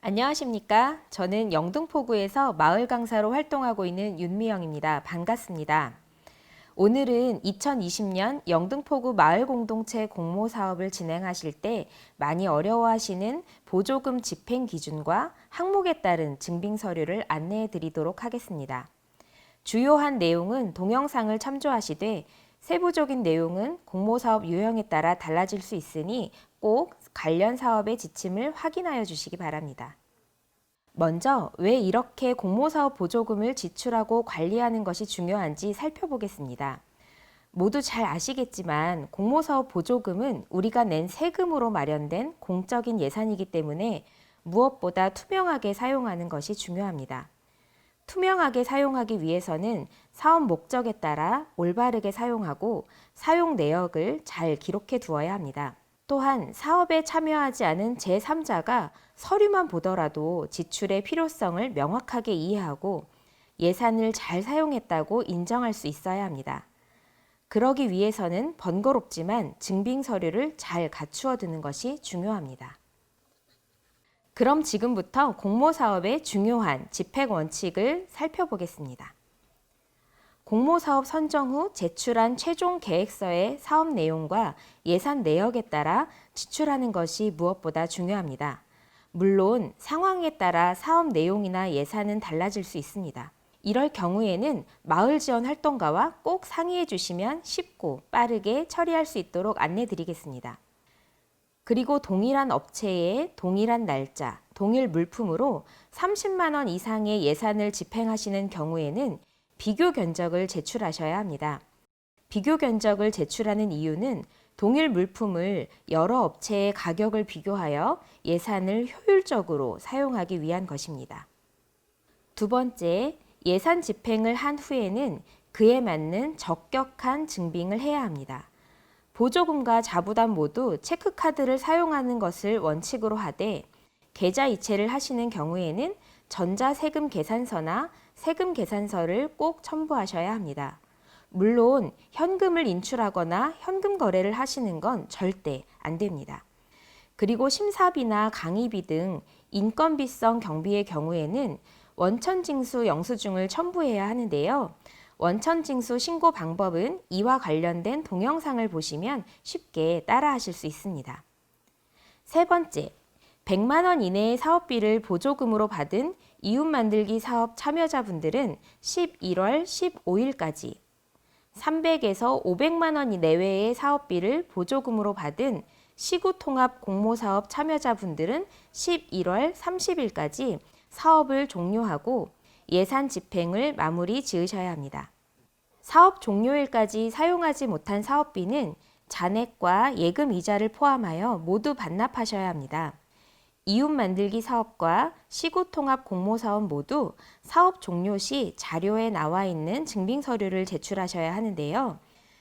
안녕하십니까. 저는 영등포구에서 마을 강사로 활동하고 있는 윤미영입니다. 반갑습니다. 오늘은 2020년 영등포구 마을 공동체 공모 사업을 진행하실 때 많이 어려워하시는 보조금 집행 기준과 항목에 따른 증빙 서류를 안내해 드리도록 하겠습니다. 주요한 내용은 동영상을 참조하시되 세부적인 내용은 공모 사업 유형에 따라 달라질 수 있으니 꼭 관련 사업의 지침을 확인하여 주시기 바랍니다. 먼저 왜 이렇게 공모사업 보조금을 지출하고 관리하는 것이 중요한지 살펴보겠습니다. 모두 잘 아시겠지만 공모사업 보조금은 우리가 낸 세금으로 마련된 공적인 예산이기 때문에 무엇보다 투명하게 사용하는 것이 중요합니다. 투명하게 사용하기 위해서는 사업 목적에 따라 올바르게 사용하고 사용 내역을 잘 기록해 두어야 합니다. 또한 사업에 참여하지 않은 제3자가 서류만 보더라도 지출의 필요성을 명확하게 이해하고 예산을 잘 사용했다고 인정할 수 있어야 합니다. 그러기 위해서는 번거롭지만 증빙 서류를 잘 갖추어 두는 것이 중요합니다. 그럼 지금부터 공모 사업의 중요한 집행 원칙을 살펴보겠습니다. 공모사업 선정 후 제출한 최종 계획서의 사업 내용과 예산 내역에 따라 지출하는 것이 무엇보다 중요합니다. 물론 상황에 따라 사업 내용이나 예산은 달라질 수 있습니다. 이럴 경우에는 마을 지원 활동가와 꼭 상의해 주시면 쉽고 빠르게 처리할 수 있도록 안내 드리겠습니다. 그리고 동일한 업체의 동일한 날짜, 동일 물품으로 30만 원 이상의 예산을 집행하시는 경우에는 비교 견적을 제출하셔야 합니다. 비교 견적을 제출하는 이유는 동일 물품을 여러 업체의 가격을 비교하여 예산을 효율적으로 사용하기 위한 것입니다. 두 번째, 예산 집행을 한 후에는 그에 맞는 적격한 증빙을 해야 합니다. 보조금과 자부담 모두 체크카드를 사용하는 것을 원칙으로 하되 계좌 이체를 하시는 경우에는 전자세금 계산서나 세금 계산서를 꼭 첨부하셔야 합니다. 물론 현금을 인출하거나 현금 거래를 하시는 건 절대 안 됩니다. 그리고 심사비나 강의비 등 인건비성 경비의 경우에는 원천징수 영수증을 첨부해야 하는데요. 원천징수 신고 방법은 이와 관련된 동영상을 보시면 쉽게 따라하실 수 있습니다. 세 번째, 100만 원 이내의 사업비를 보조금으로 받은 이웃 만들기 사업 참여자분들은 11월 15일까지 300에서 500만 원 내외의 사업비를 보조금으로 받은 시구통합 공모사업 참여자분들은 11월 30일까지 사업을 종료하고 예산 집행을 마무리 지으셔야 합니다. 사업 종료일까지 사용하지 못한 사업비는 잔액과 예금 이자를 포함하여 모두 반납하셔야 합니다. 이웃 만들기 사업과 시구 통합 공모 사업 모두 사업 종료 시 자료에 나와 있는 증빙 서류를 제출하셔야 하는데요.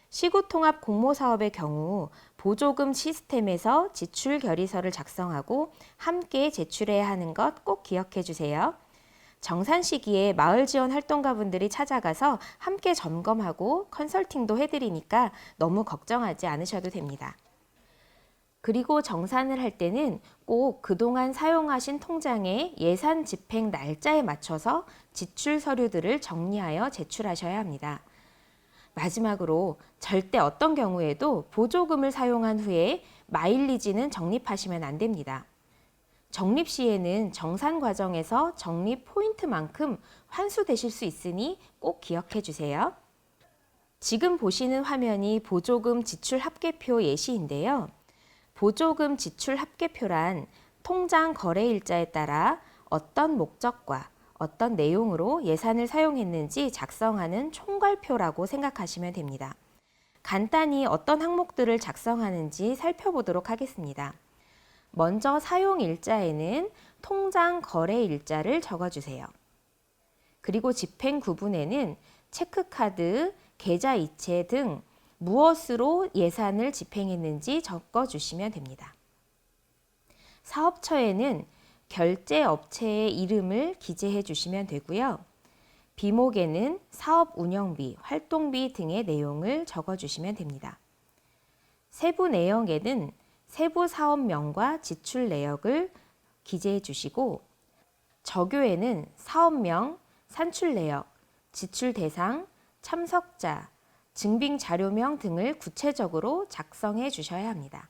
시구 통합 공모 사업의 경우 보조금 시스템에서 지출 결의서를 작성하고 함께 제출해야 하는 것 꼭 기억해 주세요. 정산 시기에 마을 지원 활동가분들이 찾아가서 함께 점검하고 컨설팅도 해드리니까 너무 걱정하지 않으셔도 됩니다. 그리고 정산을 할 때는 꼭 그동안 사용하신 통장의 예산 집행 날짜에 맞춰서 지출 서류들을 정리하여 제출하셔야 합니다. 마지막으로 절대 어떤 경우에도 보조금을 사용한 후에 마일리지는 적립하시면 안 됩니다. 적립 시에는 정산 과정에서 적립 포인트만큼 환수되실 수 있으니 꼭 기억해 주세요. 지금 보시는 화면이 보조금 지출 합계표 예시인데요. 보조금 지출 합계표란 통장 거래 일자에 따라 어떤 목적과 어떤 내용으로 예산을 사용했는지 작성하는 총괄표라고 생각하시면 됩니다. 간단히 어떤 항목들을 작성하는지 살펴보도록 하겠습니다. 먼저 사용 일자에는 통장 거래 일자를 적어주세요. 그리고 집행 구분에는 체크카드, 계좌 이체 등 무엇으로 예산을 집행했는지 적어 주시면 됩니다. 사업처에는 결제 업체의 이름을 기재해 주시면 되고요. 비목에는 사업 운영비, 활동비 등의 내용을 적어 주시면 됩니다. 세부 내역에는 세부 사업명과 지출 내역을 기재해 주시고 적요에는 사업명, 산출 내역, 지출 대상, 참석자, 증빙 자료명 등을 구체적으로 작성해 주셔야 합니다.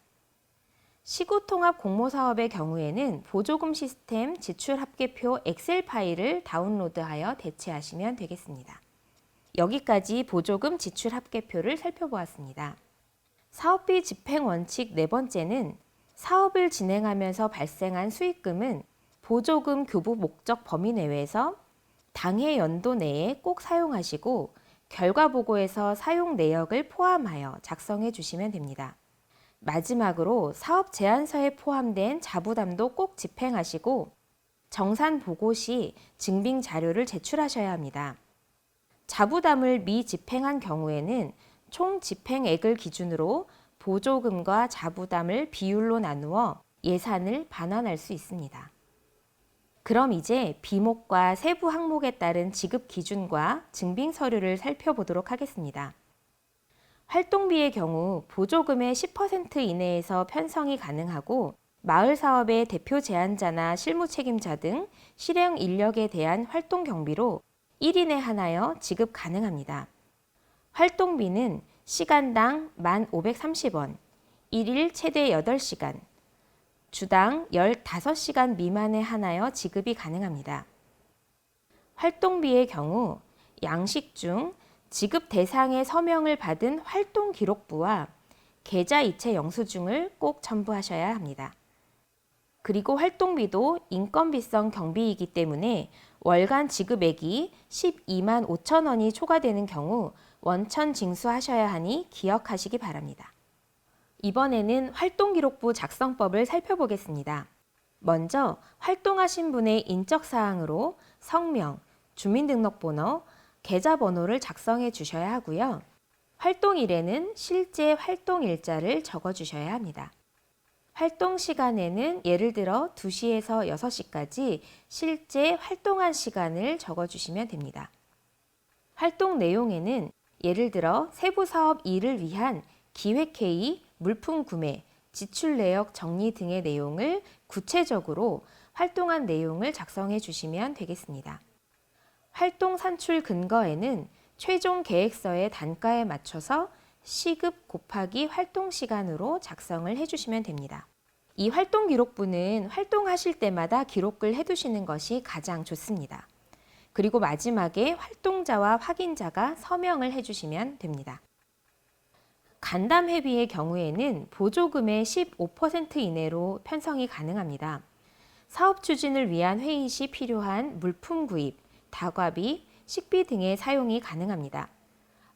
시구통합 공모사업의 경우에는 보조금 시스템 지출 합계표 엑셀 파일을 다운로드하여 대체하시면 되겠습니다. 여기까지 보조금 지출 합계표를 살펴보았습니다. 사업비 집행 원칙 네 번째는 사업을 진행하면서 발생한 수익금은 보조금 교부 목적 범위 내외에서 당해 연도 내에 꼭 사용하시고 결과 보고에서 사용 내역을 포함하여 작성해 주시면 됩니다. 마지막으로 사업 제안서에 포함된 자부담도 꼭 집행하시고 정산 보고 시 증빙 자료를 제출하셔야 합니다. 자부담을 미집행한 경우에는 총 집행액을 기준으로 보조금과 자부담을 비율로 나누어 예산을 반환할 수 있습니다. 그럼 이제 비목과 세부 항목에 따른 지급 기준과 증빙 서류를 살펴보도록 하겠습니다. 활동비의 경우 보조금의 10% 이내에서 편성이 가능하고 마을 사업의 대표 제안자나 실무 책임자 등 실행 인력에 대한 활동 경비로 1인에 한하여 지급 가능합니다. 활동비는 시간당 1,530원, 1일 최대 8시간, 주당 15시간 미만에 한하여 지급이 가능합니다. 활동비의 경우 양식 중 지급 대상의 서명을 받은 활동 기록부와 계좌 이체 영수증을 꼭 첨부하셔야 합니다. 그리고 활동비도 인건비성 경비이기 때문에 월간 지급액이 12만 5천 원이 초과되는 경우 원천 징수하셔야 하니 기억하시기 바랍니다. 이번에는 활동기록부 작성법을 살펴보겠습니다. 먼저 활동하신 분의 인적사항으로 성명, 주민등록번호, 계좌번호를 작성해 주셔야 하고요. 활동일에는 실제 활동 일자를 적어 주셔야 합니다. 활동 시간에는 예를 들어 2시에서 6시까지 실제 활동한 시간을 적어 주시면 됩니다. 활동 내용에는 예를 들어 세부 사업 일을 위한 기획회의, 물품 구매, 지출 내역 정리 등의 내용을 구체적으로 활동한 내용을 작성해 주시면 되겠습니다. 활동 산출 근거에는 최종 계획서의 단가에 맞춰서 시급 곱하기 활동 시간으로 작성을 해주시면 됩니다. 이 활동 기록부는 활동하실 때마다 기록을 해두시는 것이 가장 좋습니다. 그리고 마지막에 활동자와 확인자가 서명을 해주시면 됩니다. 간담 회비의 경우에는 보조금의 15% 이내로 편성이 가능합니다. 사업 추진을 위한 회의 시 필요한 물품 구입, 다과비, 식비 등의 사용이 가능합니다.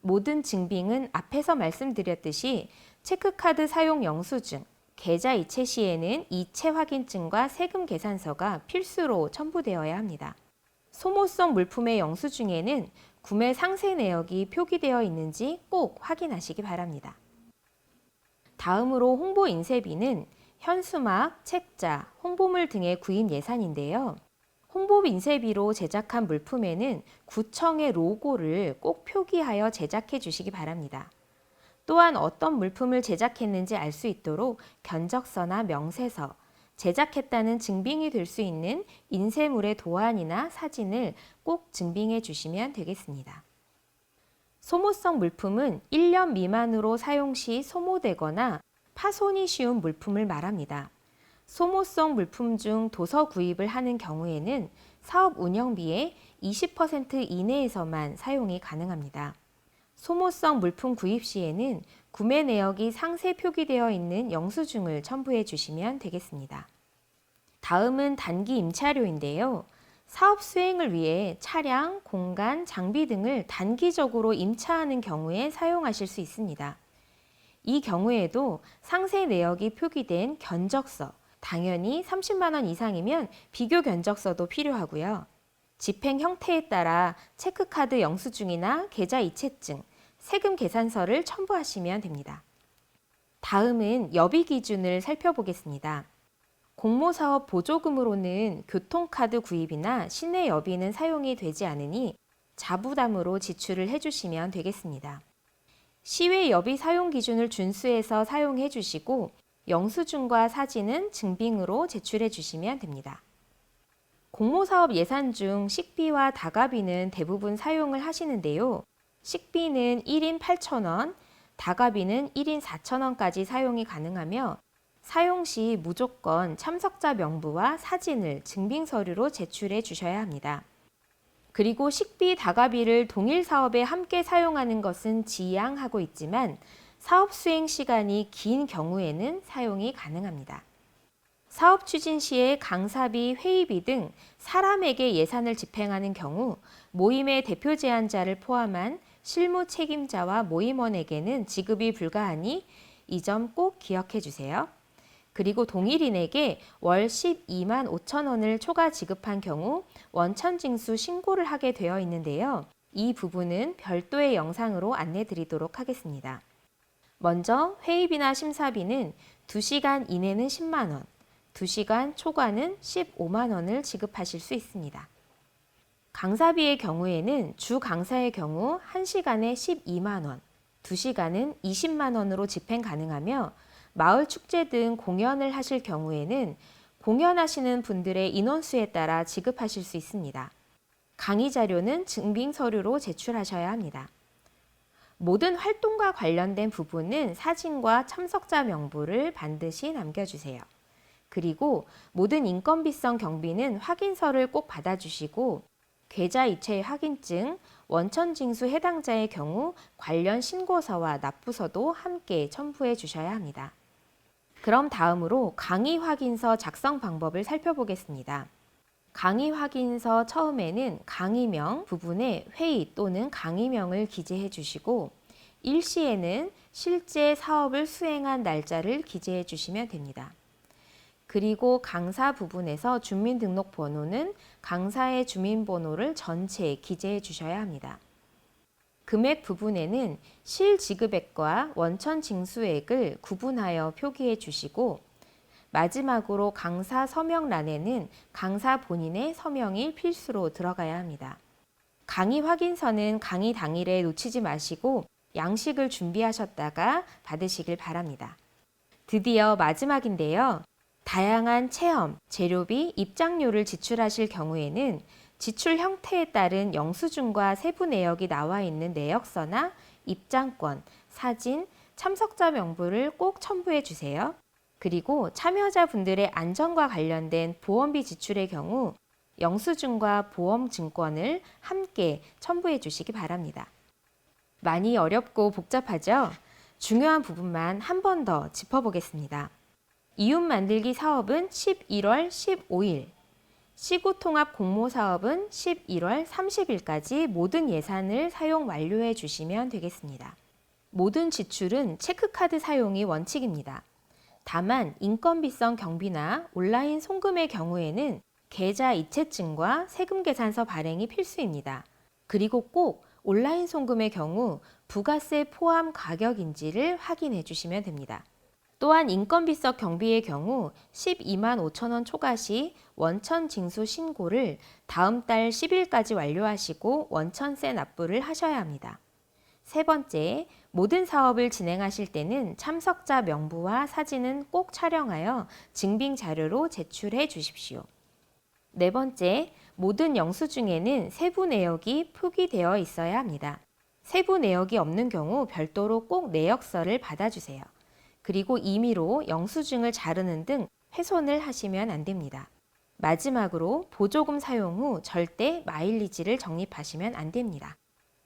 모든 증빙은 앞에서 말씀드렸듯이 체크카드 사용 영수증, 계좌 이체 시에는 이체 확인증과 세금 계산서가 필수로 첨부되어야 합니다. 소모성 물품의 영수증에는 구매 상세 내역이 표기되어 있는지 꼭 확인하시기 바랍니다. 다음으로 홍보 인쇄비는 현수막, 책자, 홍보물 등의 구입 예산인데요. 홍보 인쇄비로 제작한 물품에는 구청의 로고를 꼭 표기하여 제작해 주시기 바랍니다. 또한 어떤 물품을 제작했는지 알 수 있도록 견적서나 명세서, 제작했다는 증빙이 될 수 있는 인쇄물의 도안이나 사진을 꼭 증빙해 주시면 되겠습니다. 소모성 물품은 1년 미만으로 사용 시 소모되거나 파손이 쉬운 물품을 말합니다. 소모성 물품 중 도서 구입을 하는 경우에는 사업 운영비의 20% 이내에서만 사용이 가능합니다. 소모성 물품 구입 시에는 구매 내역이 상세 표기되어 있는 영수증을 첨부해 주시면 되겠습니다. 다음은 단기 임차료인데요. 사업 수행을 위해 차량, 공간, 장비 등을 단기적으로 임차하는 경우에 사용하실 수 있습니다. 이 경우에도 상세 내역이 표기된 견적서, 당연히 30만 원 이상이면 비교 견적서도 필요하고요. 집행 형태에 따라 체크카드 영수증이나 계좌 이체증, 세금 계산서를 첨부하시면 됩니다. 다음은 여비 기준을 살펴보겠습니다. 공모사업 보조금으로는 교통카드 구입이나 시내 여비는 사용이 되지 않으니 자부담으로 지출을 해주시면 되겠습니다. 시외 여비 사용 기준을 준수해서 사용해 주시고 영수증과 사진은 증빙으로 제출해 주시면 됩니다. 공모사업 예산 중 식비와 다가비는 대부분 사용을 하시는데요. 식비는 1인 8,000원, 다가비는 1인 4,000원까지 사용이 가능하며 사용 시 무조건 참석자 명부와 사진을 증빙 서류로 제출해 주셔야 합니다. 그리고 식비 다가비를 동일 사업에 함께 사용하는 것은 지양하고 있지만 사업 수행 시간이 긴 경우에는 사용이 가능합니다. 사업 추진 시에 강사비, 회의비 등 사람에게 예산을 집행하는 경우 모임의 대표 제안자를 포함한 실무 책임자와 모임원에게는 지급이 불가하니 이 점 꼭 기억해 주세요. 그리고 동일인에게 월 12만 5천 원을 초과 지급한 경우 원천 징수 신고를 하게 되어 있는데요. 이 부분은 별도의 영상으로 안내 드리도록 하겠습니다. 먼저 회의비나 심사비는 2시간 이내는 10만 원, 2시간 초과는 15만 원을 지급하실 수 있습니다. 강사비의 경우에는 주 강사의 경우 1시간에 12만 원, 2시간은 20만 원으로 집행 가능하며 마을 축제 등 공연을 하실 경우에는 공연하시는 분들의 인원수에 따라 지급하실 수 있습니다. 강의 자료는 증빙 서류로 제출하셔야 합니다. 모든 활동과 관련된 부분은 사진과 참석자 명부를 반드시 남겨주세요. 그리고 모든 인건비성 경비는 확인서를 꼭 받아주시고 계좌 이체 확인증, 원천 징수 해당자의 경우 관련 신고서와 납부서도 함께 첨부해 주셔야 합니다. 그럼 다음으로 강의 확인서 작성 방법을 살펴보겠습니다. 강의 확인서 처음에는 강의명 부분에 회의 또는 강의명을 기재해 주시고 일시에는 실제 사업을 수행한 날짜를 기재해 주시면 됩니다. 그리고 강사 부분에서 주민등록번호는 강사의 주민번호를 전체에 기재해 주셔야 합니다. 금액 부분에는 실지급액과 원천 징수액을 구분하여 표기해 주시고 마지막으로 강사 서명란에는 강사 본인의 서명이 필수로 들어가야 합니다. 강의 확인서는 강의 당일에 놓치지 마시고 양식을 준비하셨다가 받으시길 바랍니다. 드디어 마지막인데요. 다양한 체험, 재료비, 입장료를 지출하실 경우에는 지출 형태에 따른 영수증과 세부 내역이 나와 있는 내역서나 입장권, 사진, 참석자 명부를 꼭 첨부해 주세요. 그리고 참여자분들의 안전과 관련된 보험비 지출의 경우 영수증과 보험 증권을 함께 첨부해 주시기 바랍니다. 많이 어렵고 복잡하죠? 중요한 부분만 한 번 더 짚어보겠습니다. 이웃 만들기 사업은 11월 15일, 시구통합 공모 사업은 11월 30일까지 모든 예산을 사용 완료해 주시면 되겠습니다. 모든 지출은 체크카드 사용이 원칙입니다. 다만 인건비성 경비나 온라인 송금의 경우에는 계좌 이체증과 세금 계산서 발행이 필수입니다. 그리고 꼭 온라인 송금의 경우 부가세 포함 가격인지를 확인해 주시면 됩니다. 또한 인건비석 경비의 경우 12만 5천 원 초과 시 원천 징수 신고를 다음 달 10일까지 완료하시고 원천세 납부를 하셔야 합니다. 세 번째, 모든 사업을 진행하실 때는 참석자 명부와 사진은 꼭 촬영하여 증빙 자료로 제출해 주십시오. 네 번째, 모든 영수증에는 세부 내역이 표기되어 있어야 합니다. 세부 내역이 없는 경우 별도로 꼭 내역서를 받아주세요. 그리고 임의로 영수증을 자르는 등 훼손을 하시면 안 됩니다. 마지막으로 보조금 사용 후 절대 마일리지를 적립하시면 안 됩니다.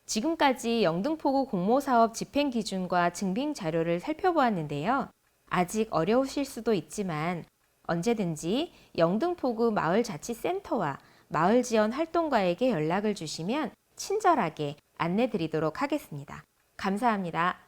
지금까지 영등포구 공모사업 집행 기준과 증빙 자료를 살펴보았는데요. 아직 어려우실 수도 있지만 언제든지 영등포구 마을자치센터와 마을지원 활동가에게 연락을 주시면 친절하게 안내 드리도록 하겠습니다. 감사합니다.